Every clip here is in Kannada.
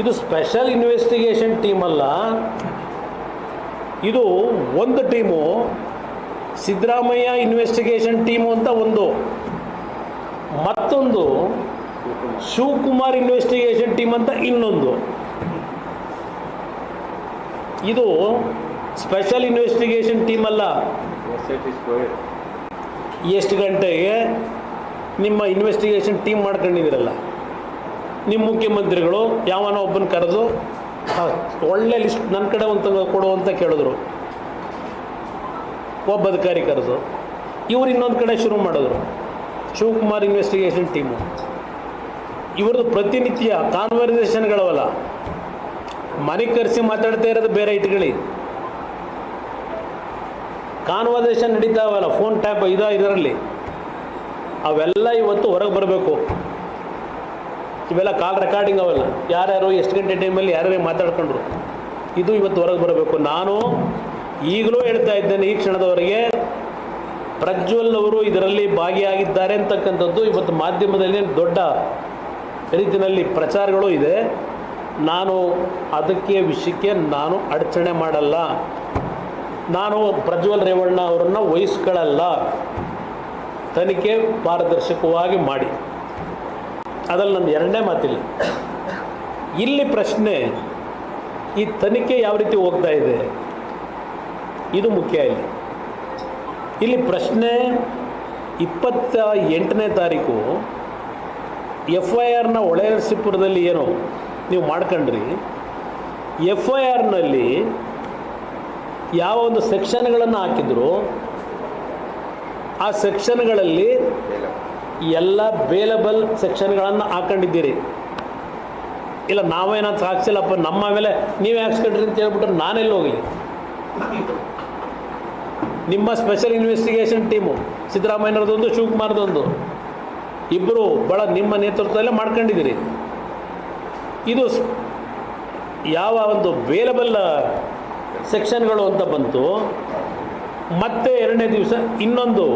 ಇದು ಸ್ಪೆಷಲ್ ಇನ್ವೆಸ್ಟಿಗೇಷನ್ ಟೀಮ್ ಅಲ್ಲ. ಇದು ಒಂದು ಟೀಮು. ಸಿದ್ದರಾಮಯ್ಯ ಇನ್ವೆಸ್ಟಿಗೇಷನ್ ಟೀಮು ಅಂತ ಒಂದು. ಮತ್ತೊಂದು ಶಿವಕುಮಾರ್ ಇನ್ವೆಸ್ಟಿಗೇಷನ್ ಟೀಮ್ ಅಂತ ಇನ್ನೊಂದು. ಇದು ಸ್ಪೆಷಲ್ ಇನ್ವೆಸ್ಟಿಗೇಷನ್ ಟೀಮ್ ಅಲ್ಲ. ಎಷ್ಟು ಗಂಟೆಗೆ ನಿಮ್ಮ ಇನ್ವೆಸ್ಟಿಗೇಷನ್ ಟೀಮ್ ಮಾಡ್ಕೊಂಡಿದ್ದೀರಲ್ಲ? ನಿಮ್ಮ ಮುಖ್ಯಮಂತ್ರಿಗಳು ಯಾವನೋ ಒಬ್ಬನ ಕರೆದು "ಆ, ಒಳ್ಳೆ ಲಿಸ್ಟ್ ನನ್ನ ಕಡೆ ಒಂದು ಕೊಡು ಅಂತ ಕೇಳಿದ್ರು. ಒಬ್ಬ ಅಧಿಕಾರಿ ಕರೆದು ಇವರು ಇನ್ನೊಂದು ಕಡೆ ಶುರು ಮಾಡಿದ್ರು. ಶಿವಕುಮಾರ್ ಇನ್ವೆಸ್ಟಿಗೇಷನ್ ಟೀಮು ಇವ್ರದ್ದು ಪ್ರತಿನಿತ್ಯ ಕಾನ್ವರ್ಸೇಷನ್ಗಳವಲ್ಲ ಮನೆ ಕರೆಸಿ ಮಾತಾಡ್ತಾ ಇರೋದು ಬೇರೆ ಇಟ್ಕೊಳ್ಳಿ. ಕಾನ್ವರ್ಸೇಷನ್ ನಡೀತಾವಲ್ಲ ಫೋನ್ ಟ್ಯಾಪ್ ಇದ ಇದರಲ್ಲಿ. ಅವೆಲ್ಲ ಇವತ್ತು ಹೊರಗೆ ಬರಬೇಕು. ಇವೆಲ್ಲ ಕಾಲ್ ರೆಕಾರ್ಡಿಂಗ್ ಅವೆಲ್ಲ. ಯಾರ್ಯಾರು ಎಷ್ಟು ಗಂಟೆ ಟೈಮಲ್ಲಿ ಯಾರ್ಯಾರು ಮಾತಾಡ್ಕೊಂಡ್ರು. ಇದು ಇವತ್ತು ಹೊರಗೆ ಬರಬೇಕು. ನಾನು ಈಗಲೂ ಹೇಳ್ತಾ ಇದ್ದೇನೆ, ಈ ಕ್ಷಣದವರೆಗೆ ಪ್ರಜ್ವಲ್ ಅವರು ಇದರಲ್ಲಿ ಭಾಗಿಯಾಗಿದ್ದಾರೆ ಅಂತಕ್ಕಂಥದ್ದು ಇವತ್ತು ಮಾಧ್ಯಮದಲ್ಲಿ ದೊಡ್ಡ ರೀತಿಯಲ್ಲಿ ಪ್ರಚಾರಗಳು ಇದೆ. ನಾನು ಅದಕ್ಕೆ ವಿಷಯಕ್ಕೆ ನಾನು ಅಡಚಣೆ ಮಾಡಲ್ಲ. ನಾನು ಪ್ರಜ್ವಲ್ ರೇವಣ್ಣ ಅವರನ್ನು ವಹಿಸ್ಕೊಳ್ಳಲ್ಲ. ತನಿಖೆ ಪಾರದರ್ಶಕವಾಗಿ ಮಾಡಿ. ಅದ್ರಲ್ಲಿ ನನ್ನ ಎರಡನೇ ಮಾತಿಲ್ಲ, ಇಲ್ಲಿ ಪ್ರಶ್ನೆ, ಈ ತನಿಖೆ ಯಾವ ರೀತಿ ಹೋಗ್ತಾ ಇದೆ? ಇದು ಮುಖ್ಯ ಇಲ್ಲಿ. ಇಲ್ಲಿ ಪ್ರಶ್ನೆ ಇಪ್ಪತ್ತ ಎಂಟನೇ ತಾರೀಕು ಎಫ್ ಐ ಆರ್ನ ಒಳೆಯರಸಿಪುರದಲ್ಲಿ ಏನು ನೀವು ಮಾಡ್ಕೊಂಡ್ರಿ? ಎಫ್ ಐ ಆರ್ನಲ್ಲಿ ಯಾವ ಒಂದು ಸೆಕ್ಷನ್ಗಳನ್ನು ಹಾಕಿದ್ರು? ಆ ಸೆಕ್ಷನ್ಗಳಲ್ಲಿ ಎಲ್ಲ ಬೇಲಬಲ್ ಸೆಕ್ಷನ್ಗಳನ್ನು ಹಾಕೊಂಡಿದ್ದೀರಿ. ಇಲ್ಲ, ನಾವೇನಾದ್ರು ಹಾಕ್ಸಿಲ್ಲಪ್ಪ, ನಮ್ಮ ಮೇಲೆ ನೀವೇ ಹಾಕ್ಸ್ಕೊಂಡ್ರಿ ಅಂತ ಹೇಳ್ಬಿಟ್ರೆ ನಾನೆಲ್ಲಿ ಹೋಗಲಿ? ನಿಮ್ಮ ಸ್ಪೆಷಲ್ ಇನ್ವೆಸ್ಟಿಗೇಷನ್ ಟೀಮು ಸಿದ್ದರಾಮಯ್ಯನವ್ರದ್ದೊಂದು ಶಿವಕುಮಾರ್ದೊಂದು ಇಬ್ಬರು ಭಾಳ ನಿಮ್ಮ ನೇತೃತ್ವದಲ್ಲೇ ಮಾಡ್ಕೊಂಡಿದ್ದೀರಿ. ಇದು ಯಾವ ಒಂದು ಬೇಲಬಲ್ ಸೆಕ್ಷನ್ಗಳು ಅಂತ ಬಂತು, ಮತ್ತೆ ಎರಡನೇ ದಿವಸ ಇನ್ನೊಂದು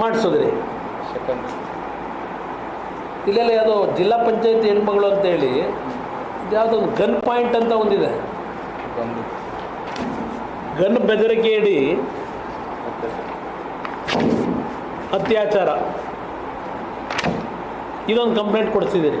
ಮಾಡಿಸಿದ್ರಿ. ಇಲ್ಲೆಲ್ಲ ಯಾವುದೋ ಜಿಲ್ಲಾ ಪಂಚಾಯತಿ ಹೆಣ್ಮಗಳು ಅಂತೇಳಿ ಯಾವುದೋ ಒಂದು ಗನ್ ಪಾಯಿಂಟ್ ಅಂತ ಒಂದಿದೆ. ಗನ್ ಬೆದರಿಕೆ ಇಡಿ ಅತ್ಯಾಚಾರ. ಇದೊಂದು ಕಂಪ್ಲೇಂಟ್ ಕೊಡಿಸಿದ್ದೀರಿ.